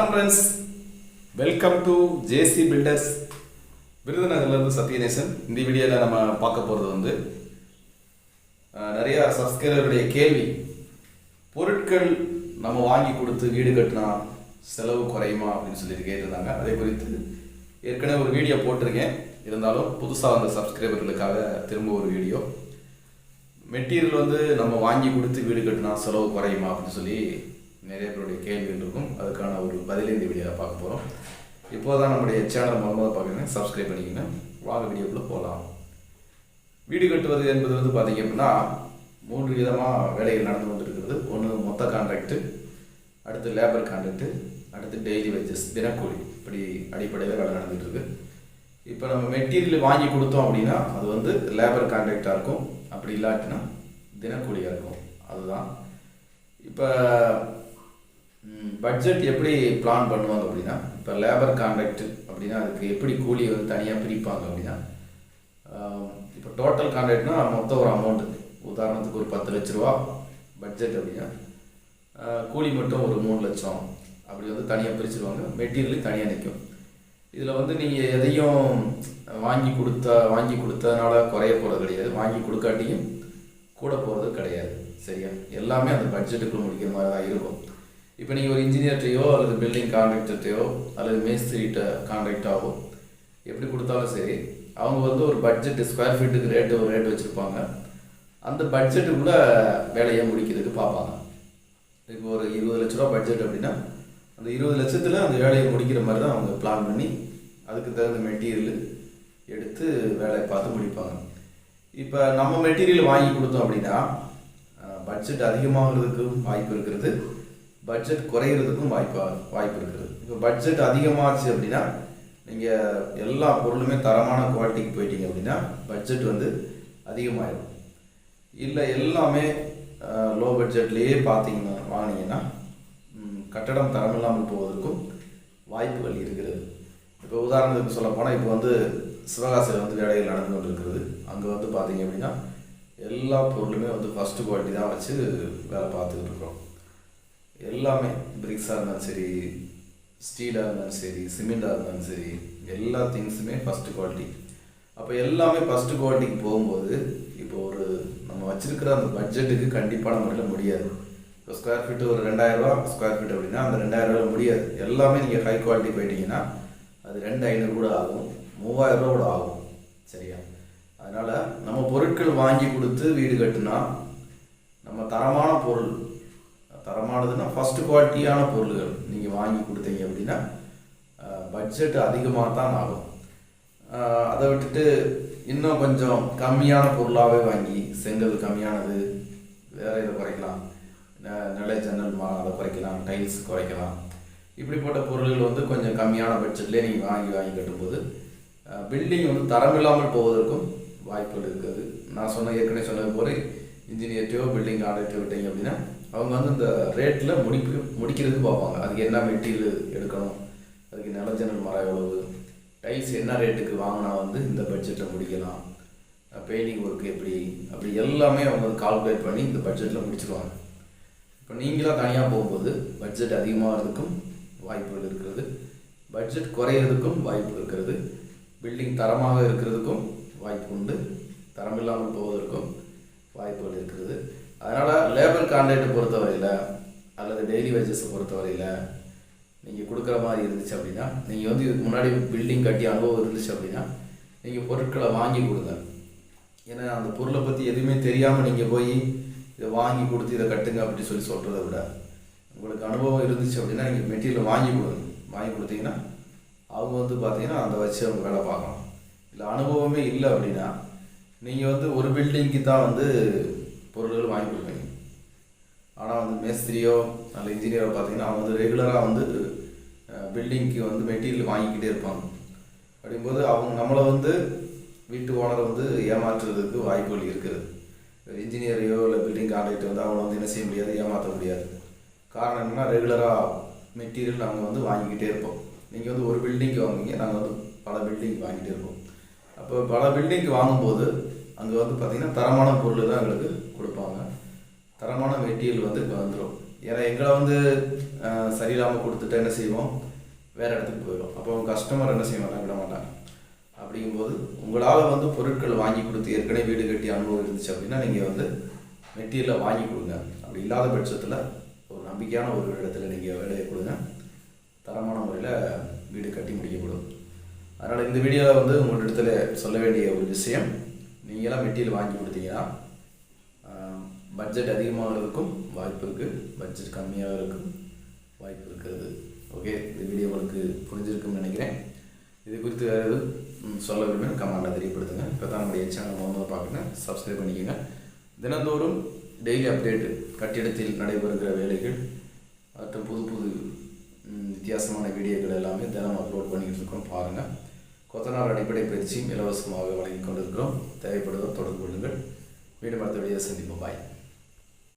வணக்கம் friends welcome to JC builders விருதுநகர்லேருந்து Sathyanesan. இந்த வீடியோவில் நம்ம பார்க்க போகிறது வந்து நிறையா சப்ஸ்கிரைபருடைய கேள்வி. பொருட்கள் நம்ம வாங்கி கொடுத்து வீடு கட்டினா செலவு குறையுமா அப்படின்னு சொல்லிட்டு கேட்டிருந்தாங்க. அதே குறித்து ஏற்கனவே ஒரு வீடியோ போட்டிருக்கேன். இருந்தாலும் புதுசாக வந்த சப்ஸ்கிரைபர்களுக்காக திரும்ப ஒரு வீடியோ. மெட்டீரியல் வந்து நம்ம வாங்கி கொடுத்து வீடு கட்டினா செலவு குறையுமா அப்படின்னு சொல்லி நிறைய பேருடைய கேள்விகள் இருக்கும். அதுக்கான ஒரு பதில் இந்த வீடியோவில் பார்க்க போகிறோம் இப்போ தான் நம்முடைய சேனல் மூலமாக பார்க்குறேன் சப்ஸ்கிரைப் பண்ணிக்கங்க. வாங்க வீடியோக்குள்ளே போகலாம் வீடு கட்டுவது என்பது வந்து பார்த்தீங்க அப்படின்னா மூன்று விதமாக வேலைகள் நடந்து கொண்டிருக்கிறது. ஒன்று மொத்த கான்ட்ராக்டு அடுத்து லேபர் கான்ட்ராக்ட்டு அடுத்து டெய்லி வேஜஸ் தினக்கூலி. இப்படி அடிப்படையில் வேலை நடந்துகிட்ருக்கு இப்போ நம்ம மெட்டீரியல் வாங்கி கொடுத்தோம் அப்படின்னா அது வந்து லேபர் கான்ட்ராக்டாக இருக்கும். அப்படி இல்லாட்டினா தினக்கூலியாக இருக்கும். அதுதான். இப்போ பட்ஜெட் எப்படி பிளான் பண்ணுவாங்க அப்படின்னா இப்போ லேபர் கான்ட்ராக்ட் அப்படின்னா அதுக்கு எப்படி கூலியை வந்து தனியாக பிரிப்பாங்க அப்படின்னா இப்போ டோட்டல் கான்ட்ராக்ட்னா மொத்தம் ஒரு அமௌண்ட் உதாரணத்துக்கு ஒரு பத்து லட்ச ரூபா பட்ஜெட் அப்படின்னா கூலி மட்டும் ஒரு மூணு லட்சம். அப்படி வந்து தனியாக பிரிச்சுருவாங்க. மெட்டீரியல் தனியாக நிற்கும் இதில் வந்து நீங்கள் எதையும் வாங்கி கொடுத்தா வாங்கி கொடுத்ததுனால குறைய போகிறது கிடையாது. வாங்கி கொடுக்காட்டியும் கூட போகிறது கிடையாது. சரியா? எல்லாமே அந்த பட்ஜெட்டுக்குள்ளே முடிக்கிற மாதிரி தான் இருக்கும். இப்போ நீங்கள் ஒரு இன்ஜினியர்கிட்டையோ அல்லது பில்டிங் கான்ட்ராக்டர்கிட்டையோ அல்லது மேஸ்திரிகிட்ட கான்ட்ராக்டாவோ எப்படி கொடுத்தாலும் சரி அவங்க வந்து ஒரு பட்ஜெட் ஸ்கொயர் ஃபீட்டுக்கு ரேட்டு ஒரு ரேட் வச்சுருப்பாங்க. அந்த பட்ஜெட்டுக்குள்ளே வேலையை முடிக்கிறதுக்கு பார்ப்பாங்க. இப்போ ஒரு இருபது லட்ச ரூபா பட்ஜெட் அப்படின்னா அந்த இருபது லட்சத்தில் அந்த வேலையை முடிக்கிற மாதிரி தான் அவங்க பிளான் பண்ணி அதுக்கு தகுந்த மெட்டீரியல் எடுத்து வேலையை பார்த்து முடிப்பாங்க. இப்போ நம்ம மெட்டீரியல் வாங்கி கொடுத்தோம் அப்படின்னா பட்ஜெட் அதிகமாகிறதுக்கு வாய்ப்பு இருக்கிறது. பட்ஜெட் குறையிறதுக்கும் வாய்ப்பா வாய்ப்பு இருக்குது. இப்போ பட்ஜெட் அதிகமாச்சு அப்படின்னா நீங்கள் எல்லா பொருளுமே தரமான குவாலிட்டிக்கு போயிட்டீங்க அப்படின்னா பட்ஜெட் வந்து அதிகமாகிடும் இல்லை எல்லாமே லோ பட்ஜெட்லேயே பார்த்தீங்கன்னா வாங்கினீங்கன்னா கட்டடம் கட்டடம் தரமில்லாமல் போவதற்கும் வாய்ப்புகள் இருக்கிறது இப்போ உதாரணத்துக்கு சொல்ல போனால் இப்போ வந்து சிவகாசியில் வந்து வேலைகள் நடந்து கொண்டு இருக்கிறது அங்கே வந்து பார்த்தீங்க அப்படின்னா எல்லா பொருளுமே வந்து ஃபஸ்ட்டு குவாலிட்டி தான் வச்சு வேலை பார்த்துக்கிட்டு இருக்கிறோம். எல்லாமே பிரிக்ஸாக இருந்தாலும் சரி ஸ்டீலாக இருந்தாலும் சரி சிமெண்டாக இருந்தாலும் சரி எல்லா திங்ஸுமே ஃபஸ்ட்டு குவாலிட்டி அப்போ எல்லாமே ஃபஸ்ட்டு குவாலிட்டிக்கு போகும்போது இப்போ ஒரு நம்ம வச்சுருக்கிற அந்த பட்ஜெட்டுக்கு கண்டிப்பான முறையில் முடியாது. இப்போ ஸ்கொயர் ஃபீட்டு ஒரு ரெண்டாயிரரூவா ஸ்கொயர் ஃபீட் அப்படின்னா அந்த ரெண்டாயிரரூவா முடியாது. எல்லாமே நீங்கள் ஹை குவாலிட்டி போயிட்டீங்கன்னா அது ரெண்டு ஐநூறு கூட ஆகும் மூவாயிரரூவா கூட ஆகும். சரியா? அதனால் நம்ம பொருட்கள் வாங்கி கொடுத்து வீடு கட்டினா நம்ம தரமான பொருள் தரமானதுன்னா ஃபஸ்ட்டு குவாலிட்டியான பொருள்கள் நீங்கள் வாங்கி கொடுத்தீங்க அப்படின்னா பட்ஜெட் அதிகமாக தான் ஆகும். அதை விட்டுட்டு இன்னும் கொஞ்சம் கம்மியான பொருளாகவே வாங்கி செங்கல் கம்மியானது வேற இதை குறைக்கலாம். நிலை ஜன்னல் மா அதை குறைக்கலாம் டைல்ஸ் குறைக்கலாம். இப்படிப்பட்ட பொருள்கள் வந்து கொஞ்சம் கம்மியான பட்ஜெட்லேயே நீங்கள் வாங்கி வாங்கி கட்டும்போது பில்டிங் வந்து தரமில்லாமல் போவதற்கும் வாய்ப்புகள் இருக்குது. நான் சொன்ன ஏற்கனவே சொன்னது போல இன்ஜினியர்ட்டையோ பில்டிங் கான்ட்ராக்டோ விட்டீங்க அப்படின்னா அவங்க வந்து இந்த ரேட்டில் முடிப்பு முடிக்கிறதுக்கு பார்ப்பாங்க. அதுக்கு என்ன மெட்டீரியல் எடுக்கணும்? அதுக்கு நிலஜனல் மரம் எவ்வளவு? டைல்ஸ் என்ன ரேட்டுக்கு வாங்கினா வந்து இந்த பட்ஜெட்டில் முடிக்கலாம்? பெயிண்டிங் ஒர்க் எப்படி? அப்படி எல்லாமே அவங்க வந்து கால்குலேட் பண்ணி இந்த பட்ஜெட்டில் முடிச்சிருவாங்க. இப்போ நீங்களாக தனியாக போகும்போது பட்ஜெட் அதிகமாகிறதுக்கும் வாய்ப்புகள் இருக்கிறது. பட்ஜெட் குறையிறதுக்கும் வாய்ப்பு இருக்கிறது. பில்டிங் தரமாக இருக்கிறதுக்கும் வாய்ப்பு உண்டு. தரம் இல்லாமல் போவதற்கும் வாய்ப்புகள் இருக்கிறது அதனால் லேபர் கான்ட்ராக்டை பொறுத்தவரையில் அல்லது டெய்லி வேஜஸை பொறுத்தவரையில் நீங்கள் கொடுக்குற மாதிரி இருந்துச்சு அப்படின்னா நீங்கள் வந்து இதுக்கு முன்னாடி பில்டிங் கட்டி அனுபவம் இருந்துச்சு அப்படின்னா நீங்கள் பொருட்களை வாங்கி கொடுங்க. ஏன்னா அந்த பொருளை பற்றி எதுவுமே தெரியாமல் நீங்கள் போய் இதை வாங்கி கொடுத்து இதை கட்டுங்க அப்படின்னு சொல்லி சொல்கிறத விட உங்களுக்கு அனுபவம் இருந்துச்சு அப்படின்னா நீங்கள் மெட்டீரியல் வாங்கி கொடுங்க. வாங்கி கொடுத்தீங்கன்னா அவங்க வந்து பார்த்தீங்கன்னா அந்த வச்சு அவங்க வேலை பார்க்கலாம். இல்லை அனுபவமே இல்லை அப்படின்னா நீங்கள் வந்து ஒரு பில்டிங்க்கு தான் வந்து பொருள்கள் வாங்கி ஆனால் வந்து மேஸ்திரியோ நல்ல இன்ஜினியரோ பார்த்தீங்கன்னா அவங்க வந்து ரெகுலராக வந்து பில்டிங்க்கு வந்து மெட்டீரியல் வாங்கிக்கிட்டே இருப்பாங்க. அப்படிங்கும்போது அவங்க நம்மளை வந்து வீட்டு ஓனரை வந்து ஏமாற்றுறதுக்கு வாய்ப்புகள் இருக்குது இன்ஜினியரையோ இல்லை பில்டிங் கான்ட்ராக்டர் வந்து அவங்கள வந்து என்ன செய்ய முடியாது ஏமாற்ற முடியாது. காரணம் என்னென்னா ரெகுலராக மெட்டீரியல் நாங்கள் வந்து வாங்கிக்கிட்டே இருப்போம். நீங்கள் வந்து ஒரு பில்டிங்க்கு வாங்குவீங்க நாங்கள் வந்து பல பில்டிங் வாங்கிட்டே இருப்போம். அப்போ பல பில்டிங்க்கு வாங்கும்போது அங்கே வந்து பார்த்திங்கன்னா தரமான பொருள் தான் எங்களுக்கு கொடுப்பாங்க. தரமான மெட்டீரியல் வந்து இப்போ வந்துடும் ஏன்னா எங்களை வந்து சரியில்லாமல் கொடுத்துட்டு என்ன செய்வோம்? வேறு இடத்துக்கு போயிடும் அப்போ கஸ்டமர் என்ன செய்வாங்க விட மாட்டாங்க. அப்படிங்கும்போது உங்களால் வந்து பொருட்கள் வாங்கி கொடுத்து ஏற்கனவே வீடு கட்டி அனுபவம் இருந்துச்சு அப்படின்னா நீங்கள் வந்து மெட்டீரியலை வாங்கி கொடுங்க. அப்படி இல்லாத பட்சத்தில் ஒரு நம்பிக்கையான ஒரு இடத்துல நீங்கள் வேலையை கொடுங்க. தரமான முறையில் வீடு கட்டி முடிக்கப்படும். அதனால் இந்த வீடியோவில் வந்து உங்கள் இடத்துல சொல்ல வேண்டிய ஒரு விஷயம் நீங்களாம் மெட்டீரியல் வாங்கி கொடுத்தீங்கன்னா பட்ஜெட் அதிகமாகிறதுக்கும் வாய்ப்பு இருக்குது பட்ஜெட் கம்மியாக இருக்கும் வாய்ப்பு இருக்கிறது. ஓகே இந்த வீடியோ உங்களுக்கு புரிஞ்சிருக்கும்னு நினைக்கிறேன். இது குறித்து வேறு எதுவும் சொல்ல விரும்புகிறேன் கமெண்ட்டில் தெரியப்படுத்துங்க. இப்போ தான் நம்முடைய சேனல் முதல்ல பார்க்குங்க சப்ஸ்கிரைப் பண்ணிக்கோங்க. தினந்தோறும் டெய்லி அப்டேட்டு கட்டிடத்தில் நடைபெறுகிற வேலைகள் மற்றும் புது புது வித்தியாசமான வீடியோக்கள் எல்லாமே தினம் அப்லோட் பண்ணிக்கிட்டு இருக்கோம். பாருங்கள் கொத்தனார் அடிப்படை பயிற்சியும் இலவசமாக வழங்கி கொண்டிருக்கிறோம். தேவைப்படுவதை தொடர்பு கொள்ளுங்கள். வீடு அடுத்த வீடியோ சந்திப்போம். பாய்